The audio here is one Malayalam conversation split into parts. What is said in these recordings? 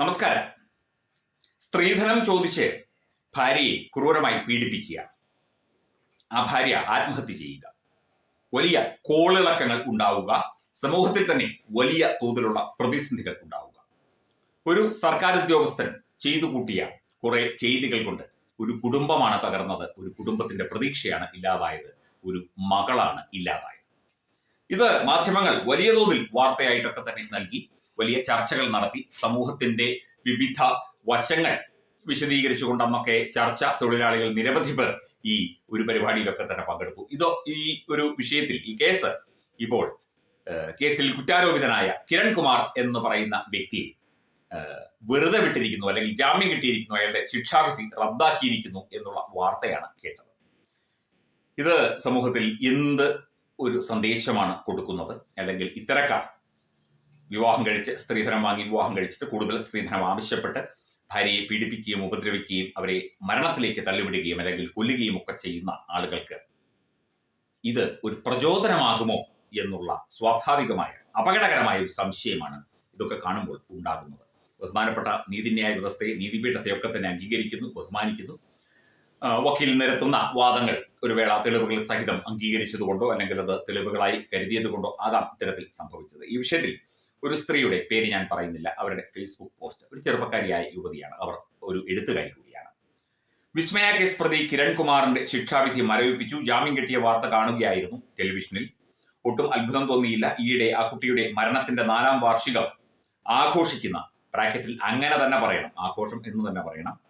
നമസ്കാരം. സ്ത്രീധനം ചോദിച്ച് ഭാര്യയെ ക്രൂരമായി പീഡിപ്പിക്കുക. ആ ഭാര്യ ആത്മഹത്യ ചെയ്യുക. വലിയ കോളിളക്കങ്ങൾ ഉണ്ടാവുക. സമൂഹത്തിൽ തന്നെ വലിയ തോതിലുള്ള പ്രതിസന്ധികൾ ഉണ്ടാവുക. ഒരു സർക്കാർ ഉദ്യോഗസ്ഥൻ ചെയ്തു കൂട്ടിയ കുറെ ചെയ്തികൾ കൊണ്ട് ഒരു കുടുംബമാണ് തകർന്നത്. ഒരു കുടുംബത്തിന്റെ പ്രതീക്ഷയാണ് ഇല്ലാതായത്. ഒരു മകളാണ് ഇല്ലാതായത്. ഇത് മാധ്യമങ്ങൾ വലിയ തോതിൽ വാർത്തയായിട്ടൊക്കെ തന്നെ നൽകി. വലിയ ചർച്ചകൾ നടത്തി. സമൂഹത്തിന്റെ വിവിധ വശങ്ങൾ വിശദീകരിച്ചുകൊണ്ട് അന്നൊക്കെ ചർച്ച തൊഴിലാളികൾ നിരവധി പേർ ഈ ഒരു പരിപാടിയിലൊക്കെ തന്നെ പങ്കെടുത്തു. ഇതോ ഈ ഒരു വിഷയത്തിൽ ഈ കേസ് ഇപ്പോൾ കേസിൽ കുറ്റാരോപിതനായ കിരൺകുമാർ എന്ന് പറയുന്ന വ്യക്തി വെറുതെ വിട്ടിരിക്കുന്നു അല്ലെങ്കിൽ ജാമ്യം കിട്ടിയിരിക്കുന്നു അയാളുടെ ശിക്ഷാവിധി റദ്ദാക്കിയിരിക്കുന്നു എന്നുള്ള വാർത്തയാണ് കേട്ടത്. ഇത് സമൂഹത്തിൽ എന്ത് ഒരു സന്ദേശമാണ് കൊടുക്കുന്നത്? അല്ലെങ്കിൽ ഇത്തരക്കാർ വിവാഹം കഴിച്ച് സ്ത്രീധനം വാങ്ങി വിവാഹം കഴിച്ചിട്ട് കൂടുതൽ സ്ത്രീധനം ആവശ്യപ്പെട്ട് ഭാര്യയെ പീഡിപ്പിക്കുകയും ഉപദ്രവിക്കുകയും അവരെ മരണത്തിലേക്ക് തള്ളിവിടുകയും അല്ലെങ്കിൽ കൊല്ലുകയും ഒക്കെ ചെയ്യുന്ന ആളുകൾക്ക് ഇത് ഒരു പ്രചോദനമാകുമോ എന്നുള്ള സ്വാഭാവികമായ അപകടകരമായ ഒരു സംശയമാണ് ഇതൊക്കെ കാണുമ്പോൾ ഉണ്ടാകുന്നത്. ബഹുമാനപ്പെട്ട നീതിന്യായ വ്യവസ്ഥയെ നീതിപീഠത്തെ ഒക്കെ തന്നെ അംഗീകരിക്കുന്നു ബഹുമാനിക്കുന്നു. വക്കീൽ നിരത്തുന്ന വാദങ്ങൾ ഒരു വേള തെളിവുകൾ സഹിതം അംഗീകരിച്ചതുകൊണ്ടോ അല്ലെങ്കിൽ അത് തെളിവുകളായി കരുതിയതുകൊണ്ടോ ആകാം ഇത്തരത്തിൽ സംഭവിച്ചത്. ഈ വിഷയത്തിൽ ഒരു സ്ത്രീയുടെ പേര് ഞാൻ പറയുന്നില്ല. അവരുടെ ഫേസ്ബുക്ക് പോസ്റ്റ് ഒരു ചെറുപ്പക്കാരിയായ യുവതിയാണ്. അവർ ഒരു എഴുത്തുകാരി കൂടിയാണ്. വിസ്മയ കേസ് പ്രതി കിരൺകുമാറിന്റെ ശിക്ഷാവിധി മരവിപ്പിച്ചു. ജാമ്യം കിട്ടിയ വാർത്ത കാണുകയായിരുന്നു ടെലിവിഷനിൽ. ഒട്ടും അത്ഭുതം തോന്നിയില്ല. ഈയിടെ ആ കുട്ടിയുടെ മരണത്തിന്റെ നാലാം വാർഷികം ആഘോഷിക്കുന്ന ബ്രാക്കറ്റിൽ അങ്ങനെ തന്നെ പറയണം. ആഘോഷം എന്ന് തന്നെ പറയണം.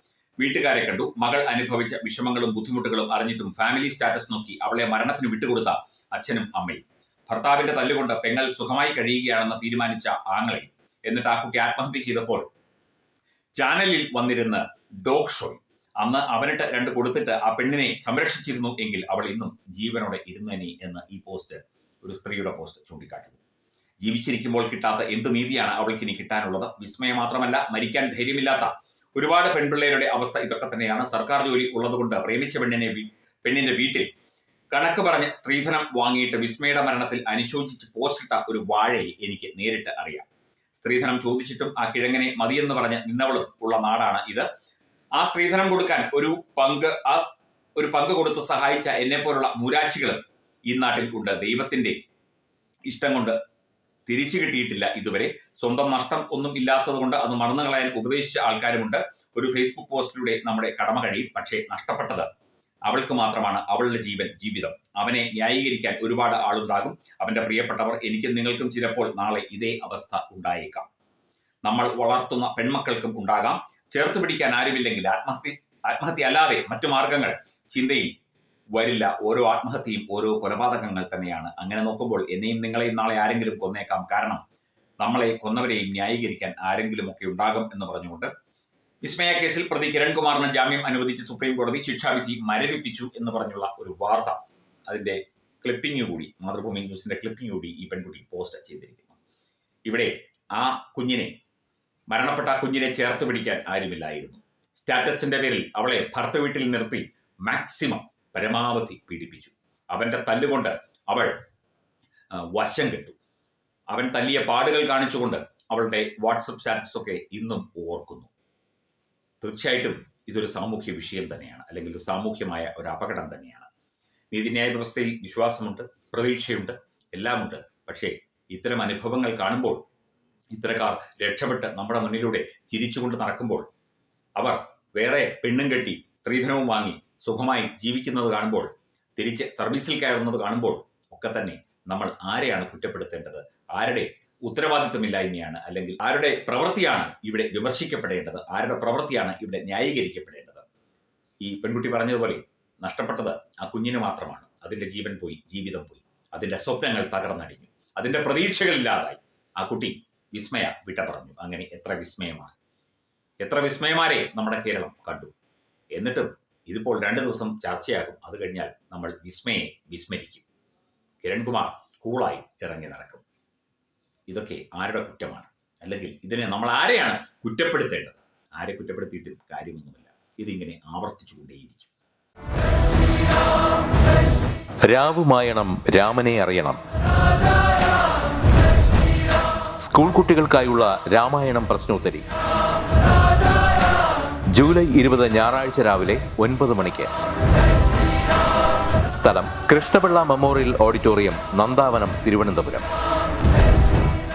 വീട്ടുകാരെ കണ്ടു. മകൾ അനുഭവിച്ച വിഷമങ്ങളും ബുദ്ധിമുട്ടുകളും അറിഞ്ഞിട്ടും ഫാമിലി സ്റ്റാറ്റസ് നോക്കി അവളെ മരണത്തിന് വിട്ടുകൊടുത്ത അച്ഛനും അമ്മയും. ഭർത്താവിന്റെ തല്ലുകൊണ്ട് പെങ്ങൾ സുഖമായി കഴിയുകയാണെന്ന് തീരുമാനിച്ച ആങ്ങളെ എന്നിട്ട് ആ കുട്ടി ആത്മഹത്യ ചെയ്തപ്പോൾ ചാനലിൽ വന്നിരുന്ന ഡോഗ് അന്ന് അവനിട്ട് രണ്ട് കൊടുത്തിട്ട് ആ പെണ്ണിനെ സംരക്ഷിച്ചിരുന്നു എങ്കിൽ അവൾ ഇന്നും ജീവനോടെ ഇരുന്നേനെ എന്ന് ഈ പോസ്റ്റ് ഒരു സ്ത്രീയുടെ പോസ്റ്റ് ചൂണ്ടിക്കാട്ടുന്നു. ജീവിച്ചിരിക്കുമ്പോൾ കിട്ടാത്ത എന്ത് നീതിയാണ് അവൾക്ക് ഇനി കിട്ടാനുള്ളത്? വിസ്മയം മാത്രമല്ല മരിക്കാൻ ധൈര്യമില്ലാത്ത ഒരുപാട് പെൺപിള്ളേരുടെ അവസ്ഥ ഇതൊക്കെ തന്നെയാണ്. സർക്കാർ ജോലി ഉള്ളതുകൊണ്ട് പ്രേമിച്ച പെണ്ണിനെ പെണ്ണിന്റെ വീട്ടിൽ കണക്ക് പറഞ്ഞ് സ്ത്രീധനം വാങ്ങിയിട്ട് വിസ്മയുടെ മരണത്തിൽ അനുശോചിച്ച് പോസ്റ്റിട്ട ഒരു വാഴയെ എനിക്ക് നേരിട്ട് അറിയാം. സ്ത്രീധനം ചോദിച്ചിട്ടും ആ കിഴങ്ങനെ മതിയെന്ന് പറഞ്ഞ് നിന്നവളും ഉള്ള നാടാണ് ഇത്. ആ സ്ത്രീധനം കൊടുക്കാൻ ഒരു പങ്ക് ആ ഒരു പങ്ക് കൊടുത്ത് സഹായിച്ച എന്നെ പോലുള്ള മുരാച്ചികളും ഈ നാട്ടിൽ ഉണ്ട്. ദൈവത്തിന്റെ ഇഷ്ടം കൊണ്ട് തിരിച്ചു കിട്ടിയിട്ടില്ല ഇതുവരെ. സ്വന്തം നഷ്ടം ഒന്നും ഇല്ലാത്തത് കൊണ്ട് അത് മറന്നു കളയാൻ ഉപദേശിച്ച ആൾക്കാരുമുണ്ട്. ഒരു ഫേസ്ബുക്ക് പോസ്റ്റിലൂടെ നമ്മുടെ കടമ കഴിയും. പക്ഷേ നഷ്ടപ്പെട്ടത് അവൾക്ക് മാത്രമാണ് അവളുടെ ജീവൻ ജീവിതം. അവനെ ന്യായീകരിക്കാൻ ഒരുപാട് ആളുണ്ടാകും. അവന്റെ പ്രിയപ്പെട്ടവർ എനിക്കും നിങ്ങൾക്കും ചിലപ്പോൾ നാളെ ഇതേ അവസ്ഥ ഉണ്ടായേക്കാം. നമ്മൾ വളർത്തുന്ന പെൺമക്കൾക്കും ഉണ്ടാകാം. ചേർത്ത് പിടിക്കാൻ ആരുമില്ലെങ്കിൽ ആത്മഹത്യ ആത്മഹത്യ അല്ലാതെ മറ്റു മാർഗങ്ങൾ ചിന്തയിൽ വരില്ല. ഓരോ ആത്മഹത്യയും ഓരോ കൊലപാതകങ്ങൾ തന്നെയാണ്. അങ്ങനെ നോക്കുമ്പോൾ എന്നെയും നിങ്ങളെയും നാളെ ആരെങ്കിലും കൊന്നേക്കാം. കാരണം നമ്മളെ കൊന്നവരെയും ന്യായീകരിക്കാൻ ആരെങ്കിലും ഒക്കെ ഉണ്ടാകും എന്ന് പറഞ്ഞുകൊണ്ട് വിസ്മയ കേസിൽ പ്രതി കിരൺകുമാറിന് ജാമ്യം അനുവദിച്ച് സുപ്രീം കോടതി ശിക്ഷാവിധി മരവിപ്പിച്ചു എന്ന് പറഞ്ഞുള്ള ഒരു വാർത്ത അതിന്റെ ക്ലിപ്പിംഗ് കൂടി മാതൃഭൂമി ന്യൂസിന്റെ ക്ലിപ്പിംഗ് കൂടി ഈ പെൺകുട്ടി പോസ്റ്റ് ചെയ്തിരിക്കുന്നു. ഇവിടെ ആ കുഞ്ഞിനെ മരണപ്പെട്ട കുഞ്ഞിനെ ചേർത്ത് പിടിക്കാൻ ആരുമില്ലായിരുന്നു. സ്റ്റാറ്റസിന്റെ പേരിൽ അവളെ ഭർത്ത വീട്ടിൽ നിർത്തി മാക്സിമം പരമാവധി പീഡിപ്പിച്ചു. അവന്റെ തല്ലുകൊണ്ട് അവൾ വശം കെട്ടു. അവൻ തല്ലിയ പാടുകൾ കാണിച്ചുകൊണ്ട് അവളുടെ വാട്സപ്പ് സ്റ്റാറ്റസ് ഒക്കെ ഇന്നും ഓർക്കുന്നു. തീർച്ചയായിട്ടും ഇതൊരു സാമൂഹ്യ വിഷയം തന്നെയാണ് അല്ലെങ്കിൽ ഒരു സാമൂഹ്യമായ ഒരു അപകടം തന്നെയാണ്. നീതിന്യായ വ്യവസ്ഥയിൽ വിശ്വാസമുണ്ട് പ്രതീക്ഷയുണ്ട് എല്ലാമുണ്ട്. പക്ഷേ ഇത്തരം അനുഭവങ്ങൾ കാണുമ്പോൾ ഇത്തരക്കാർ രക്ഷപ്പെട്ട് നമ്മുടെ മുന്നിലൂടെ ചിരിച്ചുകൊണ്ട് നടക്കുമ്പോൾ അവർ വേറെ പെണ്ണും കെട്ടി സ്ത്രീധനവും വാങ്ങി സുഖമായി ജീവിക്കുന്നത് കാണുമ്പോൾ തിരിച്ച് സർവീസിൽ കയറുന്നത് കാണുമ്പോൾ ഒക്കെ തന്നെ നമ്മൾ ആരെയാണ് കുറ്റപ്പെടുത്തേണ്ടത്? ആരുടെ ഉത്തരവാദിത്തമില്ലായ്മയാണ് അല്ലെങ്കിൽ ആരുടെ പ്രവൃത്തിയാണ് ഇവിടെ വിമർശിക്കപ്പെടേണ്ടത്? ആരുടെ പ്രവൃത്തിയാണ് ഇവിടെ ന്യായീകരിക്കപ്പെടേണ്ടത്? ഈ പെൺകുട്ടി പറഞ്ഞതുപോലെ നഷ്ടപ്പെട്ടത് ആ കുഞ്ഞിന് മാത്രമാണ്. അതിന്റെ ജീവൻ പോയി ജീവിതം പോയി. അതിന്റെ സ്വപ്നങ്ങൾ തകർന്നടിഞ്ഞു. അതിന്റെ പ്രതീക്ഷകളില്ലാതായി ആ കുട്ടി വിസ്മയ വിട്ട പറഞ്ഞു. അങ്ങനെ എത്ര വിസ്മയമാണ്. എത്ര വിസ്മയമാരെ നമ്മുടെ കേരളം കണ്ടു. എന്നിട്ടും ഇതിപ്പോൾ രണ്ടു ദിവസം ചർച്ചയാകും. അത് കഴിഞ്ഞാൽ നമ്മൾ വിസ്മയെ വിസ്മരിക്കും. കിരൺകുമാർ കൂളായി ഇറങ്ങി നടക്കും. ഇതൊക്കെ ആരുടെ കുറ്റമാണ്? അല്ലെങ്കിൽ ഇതിനെ നമ്മൾ ആരെയാണ് കുറ്റപ്പെടുത്തേണ്ടത്? ആരെ കുറ്റപ്പെടുത്തിയിട്ടും കാര്യമൊന്നുമില്ല. ഇതിങ്ങനെ ആവർത്തിച്ചുകൊണ്ടേയിരിക്കും. രാവുമായണം രാമനെ അറിയണം. സ്കൂൾ കുട്ടികൾക്കായുള്ള രാമായണം പ്രശ്നോത്തരി. ജൂലൈ ഇരുപത് ഞായറാഴ്ച രാവിലെ ഒൻപത് മണിക്ക്. സ്ഥലം കൃഷ്ണപിള്ള മെമ്മോറിയൽ ഓഡിറ്റോറിയം നന്ദാവനം തിരുവനന്തപുരം.